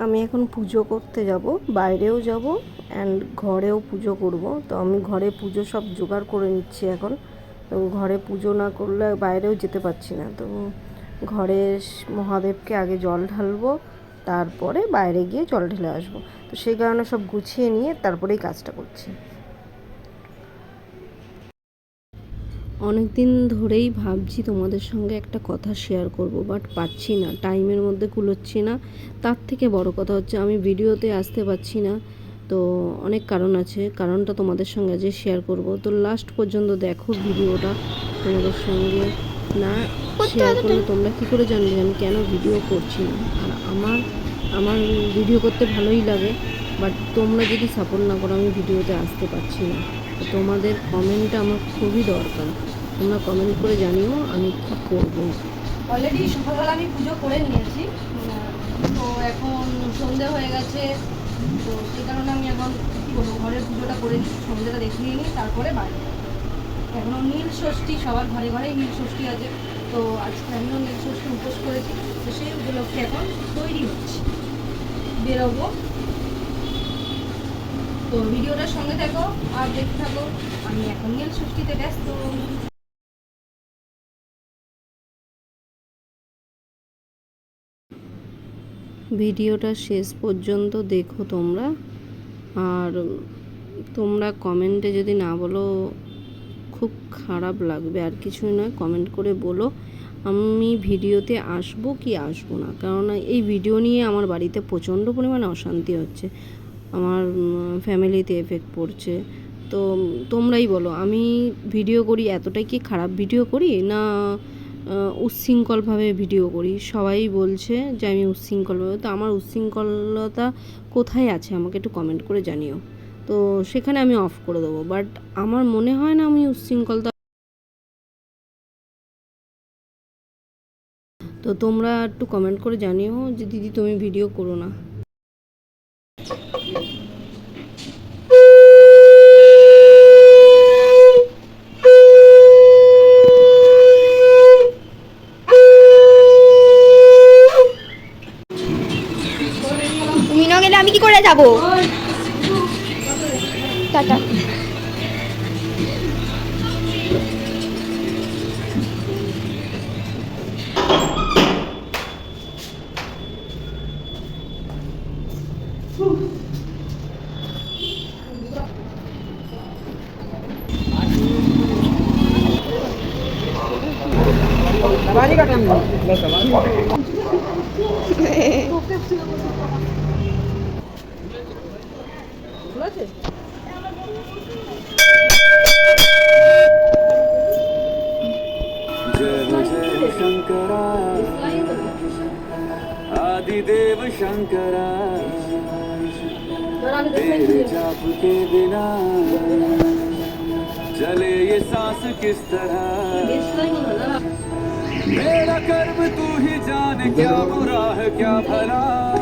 আমি এখন পুজো করতে যাব, বাইরেও যাব অ্যান্ড ঘরেও পুজো করব। তো আমি ঘরে পুজো সব জোগাড় করে নিচ্ছি এখন। তো ঘরে পুজো না করলে বাইরেও যেতে পারছি না। তো ঘরে মহাদেবকে আগে জল ঢালবো, তারপরে বাইরে গিয়ে জল ঢেলে আসব। তো সেই কারণে সব গুছিয়ে নিয়ে তারপরেই কাজটা করছি। অনেক দিন ধরেই ভাবছি তোমাদের সঙ্গে একটা কথা শেয়ার করব বাট পাচ্ছি না। টাইমের মধ্যে কুলোচ্ছি না। তার থেকে বড় কথা হচ্ছে, আমি ভিডিওতে আসতে পারছি না। তো অনেক কারণ আছে। কারণটা তোমাদের সঙ্গে যে শেয়ার করব। তো লাস্ট পর্যন্ত দেখো ভিডিওটা তোমাদের সঙ্গে। না শেয়ার করলে তোমরা কী করে জানবে আমি কেন ভিডিও করছি না? আর আমার আমার ভিডিও করতে ভালোই লাগে বাট তোমরা যদি সাপোর্ট না করো, আমি ভিডিওতে আসতে পারছি না। তোমাদের কমেন্টটা আমার খুবই দরকার। তোমরা কমেন্ট করে জানিও আমি কী করব। অলরেডি সকালবেলা আমি পুজো করে নিয়েছি। তো এখন সন্ধে হয়ে গেছে। তো সেই কারণে আমি এখন কী বলব ঘরের পুজোটা করে নিই। সন্ধ্যেটা দেখিয়ে নিই, তারপরে বাইরে। এখনও নীল ষষ্ঠী, সবার ঘরে ঘরে নীল ষষ্ঠী আছে। তো আজকে আমিও নীল ষষ্ঠী উপোস করেছি। তো সেই উপলক্ষে এখন তৈরি হচ্ছে। বেরোবো। তো ভিডিওটার সঙ্গে থাকো, আর দেখতে থাকো। আমি এখন নীল ষষ্ঠীতে ব্যস্ত। ভিডিওটা শেষ পর্যন্ত দেখো তোমরা। আর তোমরা কমেন্টে যদি না বলো, খুব খারাপ লাগবে। আর কিছুই নয়, কমেন্ট করে বলো, আমি ভিডিওতে আসব কি আসব না? কারণ এই ভিডিও নিয়ে আমার বাড়িতে প্রচণ্ড পরিমাণে অশান্তি হচ্ছে। আমার ফ্যামিলিতে এফেক্ট পড়ছে। তো তোমরাই বলো, আমি ভিডিও করি, এতটাই কি খারাপ ভিডিও করি? না উচ্ছৃঙ্খলভাবে ভিডিও করি। সবাই বলছে যে, আমি উচ্ছৃঙ্খলভাবে তো আমার উচ্ছৃঙ্খলতা কোথায় আছে? আমাকে একটু কমেন্ট করে জানিও। তো সেখানে আমি অফ করে দেবো। বাট আমার মনে হয় না আমি উচ্ছৃঙ্খলতা তো তোমরা একটু কমেন্ট করে জানিও যে, দিদি তুমি ভিডিও করো না। কি করে যাব? টাটা। जय जय शंकरा आदिदेव शंकरा तेरे जाप के बिना चले ये सांस किस तरह? मेरा कर्म तू ही जाने, क्या बुरा है, क्या भला?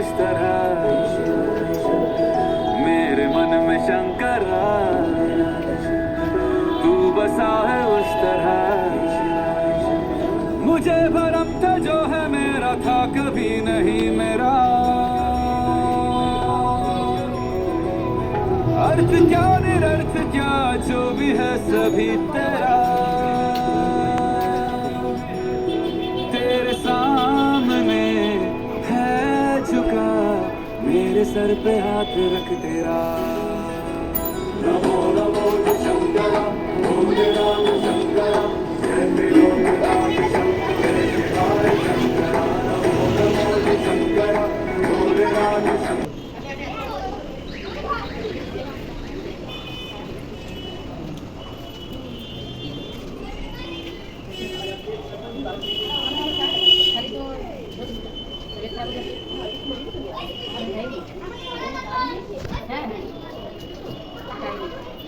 किस तरह? मेरे मन में शंकर तू बसा है उस तरह। मुझे भरम था जो है मेरा था कभी नहीं मेरा। अर्थ क्या निरर्थ क्या जो भी है सभी तेरा। मेरे सर पे हाथ रख तेरा। नमो नमो शंकर भोले राम शंकर जय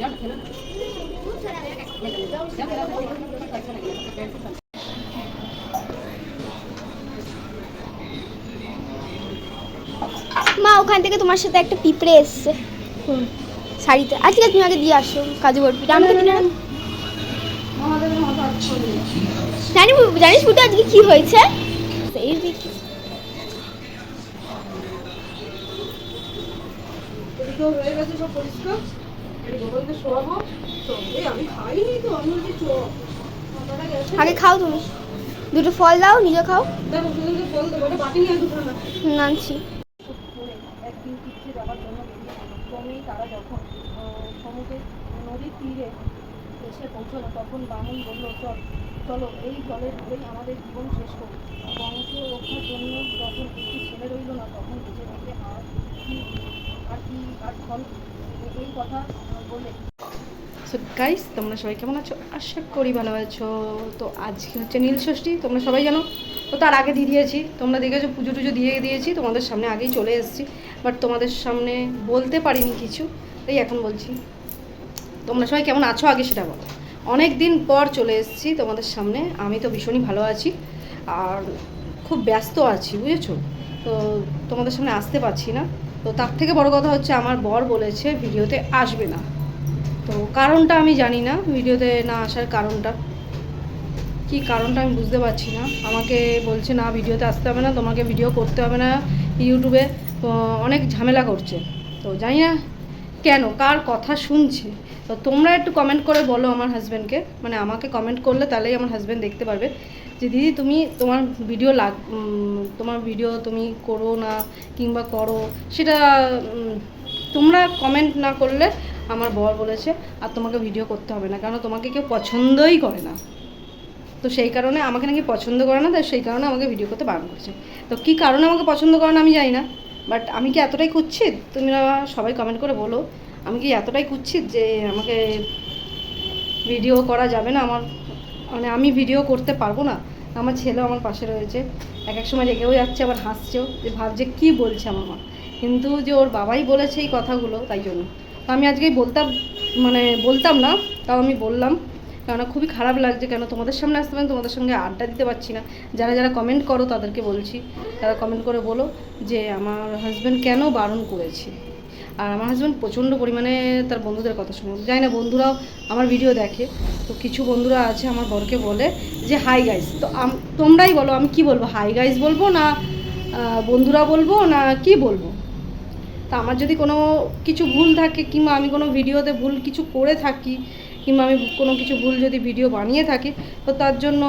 মা, ওখান থেকে তোমার সাথে একটা পিঁপড়ে এসছে। শাড়িতে। আজকে তুমি আগে দিয়ে আসো, কাজু আচ্ছা জানি জানিস বুটু আজকে কি হয়েছে? এই এদিকেও হয়ে গেছে সব পরিষ্কার? আগে খাও তুমি। দুটো ফল দাও নিজে খাও। দেখো সেদিনকে ফল দেবো ওটা বাটি নিয়ে দুটো না হুম, আনছি করে একদিন পিছিয়ে যাওয়ার জন্য তারা নদীর তীরে এসে পৌঁছলো তখন বামুন বলল চল চলো এই জলের ধরেই আমাদের জীবন শেষ করি বংশ জন্য যখন ছেলে রইল না তখন বেঁচে বেঁচে আর আর কি আর ফল? সো গাইস তোমরা সবাই কেমন আছো? আশা করি ভালো আছো। তো আজকে হচ্ছে নীল ষষ্ঠী, তোমরা সবাই জানো? তো তার আগে দিয়ে দিয়েছি। তোমরা দেখেছ, পুজো টুজো দিয়ে দিয়েছি, তোমাদের সামনে আগেই চলে এসেছি। বাট তোমাদের সামনে বলতে পারিনি কিছু, তাই এখন বলছি। তোমরা সবাই কেমন আছো? আগে সেটা বলো। অনেক দিন পর চলে এসেছি তোমাদের সামনে। আমি তো ভীষণই ভালো আছি। আর খুব ব্যস্ত আছি, বুঝেছ? তো তোমাদের সামনে আসতে পারছি না। তো তার থেকে বড় কথা হচ্ছে, আমার বর বলেছে ভিডিওতে আসবে না। তো কারণটা আমি জানি না, ভিডিওতে না আসার কারণটা। কি কারণটা আমি বুঝতে পারছি না। আমাকে বলছে, না, ভিডিওতে আসতে হবে না, তোমাকে ভিডিও করতে হবে না ইউটিউবে। অনেক ঝামেলা করছে। তো জানি না কেন, কার কথা শুনছে? তো তোমরা একটু কমেন্ট করে বলো আমার হাজব্যান্ডকে মানে আমাকে কমেন্ট করলে তাহলেই আমার হাজব্যান্ড দেখতে পারবে। যে দিদি, তুমি তোমার ভিডিও লাগ তোমার ভিডিও তুমি করো না কিংবা করো, সেটা তোমরা কমেন্ট না করলে আমার বর বলেছে, আর তোমাকে ভিডিও করতে হবে না কারণ তোমাকে কেউ পছন্দই করে না। তো সেই কারণে আমাকে নাকি পছন্দ করে না, তাই সেই কারণে আমাকে ভিডিও করতে বারণ করছে। তো কী কারণে আমাকে পছন্দ করে না আমি জানি না বাট আমি কি এতটাই কুচ্ছিত? তোমরা সবাই কমেন্ট করে বলো, আমি কি এতটাই কুচ্ছিত যে আমাকে ভিডিও করা যাবে না আমার? মানে আমি ভিডিও করতে পারব না। আমার ছেলেও আমার পাশে রয়েছে। এক এক সময় রেগেও যাচ্ছে, আবার হাসছেও যে ভাবছে কী বলছে আমার মা। কিন্তু যে ওর বাবাই বলেছে এই কথাগুলো, তাই জন্য। তো আমি আজকেই বলতাম মানে বলতাম না, তাও আমি বললাম। কেননা খুবই খারাপ লাগছে, কেন তোমাদের সামনে আসতে পারেন তোমাদের সঙ্গে আড্ডা দিতে পারছি না। যারা যারা কমেন্ট করো, তাদেরকে বলছি। তারা কমেন্ট করে বলো যে আমার হাজব্যান্ড কেন বারণ করেছে? আর আমার হাজব্যান্ড প্রচণ্ড পরিমাণে তার বন্ধুদের কথা শুনে যাই না বন্ধুরাও আমার ভিডিও দেখে, তো কিছু বন্ধুরা আছে আমার বরকে বলে যে হাই গাইজ তো তোমরাই বলো, আমি কি বলব হাই গাইজ বলব না বন্ধুরা বলব না কি বলব? তা আমার যদি কোনো কিছু ভুল থাকে কিংবা আমি কোনো ভিডিওতে ভুল কিছু করে থাকি কিংবা আমি কোনো কিছু ভুল যদি ভিডিও বানিয়ে থাকি, তো তার জন্য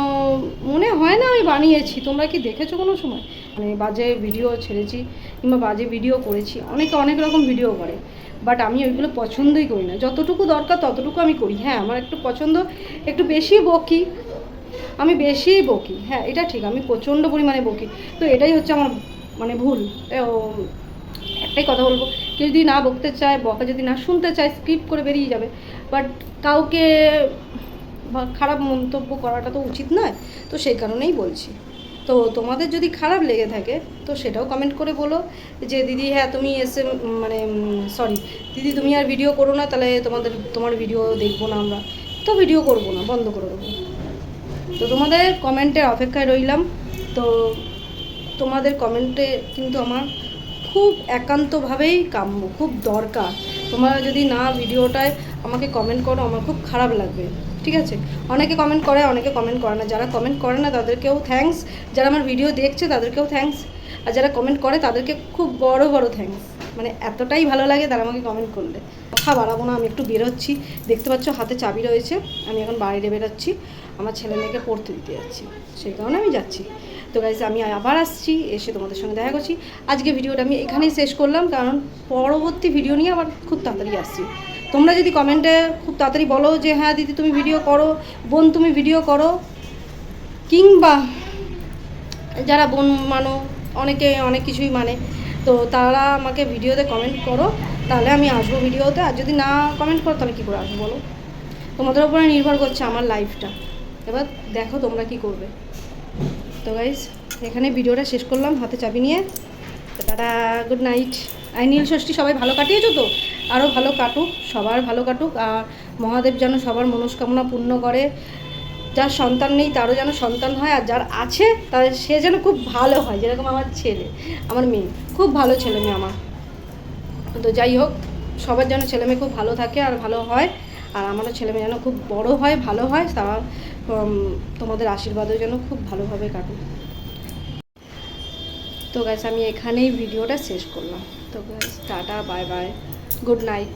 মনে হয় না আমি বানিয়েছি। তোমরা কি দেখেছ কোনো সময়? মানে বাজে ভিডিও ছেড়েছি কিংবা বাজে ভিডিও করেছি। অনেকে অনেক রকম ভিডিও করে বাট আমি ওইগুলো পছন্দই করি না। যতটুকু দরকার ততটুকু আমি করি। হ্যাঁ আমার একটু পছন্দ, একটু বেশি বকি, আমি বেশি বকি। হ্যাঁ এটা ঠিক, আমি প্রচণ্ড পরিমাণে বকি। তো এটাই হচ্ছে আমার মানে ভুল। একটাই কথা বলব, কেউ যদি না বকতে চায়, বকা যদি না শুনতে চায় স্ক্রিপ্ট করে বেরিয়ে যাবে। বাট কাউকে খারাপ মন্তব্য করাটা তো উচিত নয়। তো সেই কারণেই বলছি। তো তোমাদের যদি খারাপ লেগে থাকে, তো সেটাও কমেন্ট করে বলো যে, দিদি হ্যাঁ তুমি এসে মানে সরি দিদি, তুমি আর ভিডিও করো না, তাহলে তোমাদের, তোমার ভিডিও দেখব না আমরা। তো ভিডিও করব না, বন্ধ করে দেবো। তো তোমাদের কমেন্টের অপেক্ষায় রইলাম। তো তোমাদের কমেন্টে কিন্তু আমার খুব একান্তভাবেই কাম্য, খুব দরকার। তোমরা যদি না ভিডিওটায় আমাকে কমেন্ট করো, আমার খুব খারাপ লাগবে। ঠিক আছে? অনেকে কমেন্ট করে, অনেকে কমেন্ট করে না। যারা কমেন্ট করে না, তাদেরকেও থ্যাঙ্কস যারা আমার ভিডিও দেখছে, তাদেরকেও থ্যাঙ্কস আর যারা কমেন্ট করে, তাদেরকে খুব বড় বড় থ্যাঙ্কস মানে এতটাই ভালো লাগে তারা আমাকে কমেন্ট করলে। কথা বাড়াবো না, আমি একটু বেরোচ্ছি। দেখতে পাচ্ছ, হাতে চাবি রয়েছে। আমি এখন বাইরে বেরোচ্ছি আমার ছেলে মেয়েকে পড়তে দিতে যাচ্ছি। সেই কারণে আমি যাচ্ছি। তো গাইজ আমি আবার আসছি, এসে তোমাদের সঙ্গে দেখা করছি। আজকে ভিডিওটা আমি এখানেই শেষ করলাম, কারণ পরবর্তী ভিডিও নিয়ে আবার খুব তাড়াতাড়ি আসছি। তোমরা যদি কমেন্টে খুব তাড়াতাড়ি বলো যে হ্যাঁ দিদি, তুমি ভিডিও করো, বোন, তুমি ভিডিও করো, কিংবা যারা বোন মানো, অনেকে অনেক কিছুই মানে তো তারা আমাকে ভিডিওতে কমেন্ট করো, তাহলে আমি আসব ভিডিওতে আর যদি না কমেন্ট করো, তাহলে কী করে আসব বলো? তোমাদের উপরে নির্ভর করছে আমার লাইফটা এবার দেখো তোমরা কি করবে। তো গাইজ এখানে ভিডিওটা শেষ করলাম হাতে চাবি নিয়ে। তো টাটা গুড নাইট আই নীল ষষ্ঠী সবাই ভালো কাটিয়েছো তো? আরও ভালো কাটুক সবার ভালো কাটুক আর মহাদেব যেন সবার মনস্কামনা পূর্ণ করে। যার সন্তান নেই তারও যেন সন্তান হয় আর যার আছে তার সে যেন খুব ভালো হয় যেরকম আমার ছেলে আমার মেয়ে খুব ভালো ছেলে মেয়ে আমার। তো যাই হোক সবার যেন ছেলে মেয়ে খুব ভালো থাকে আর ভালো হয় আর আমারও ছেলে মেয়ে যেন খুব বড় হয় ভালো হয় তা উম, তোমাদের আশীর্বাদও যেন খুব ভালোভাবে কাটুক। তো গাছ আমি এখানেই ভিডিওটা শেষ করলাম। তো গাছ tata bye bye good night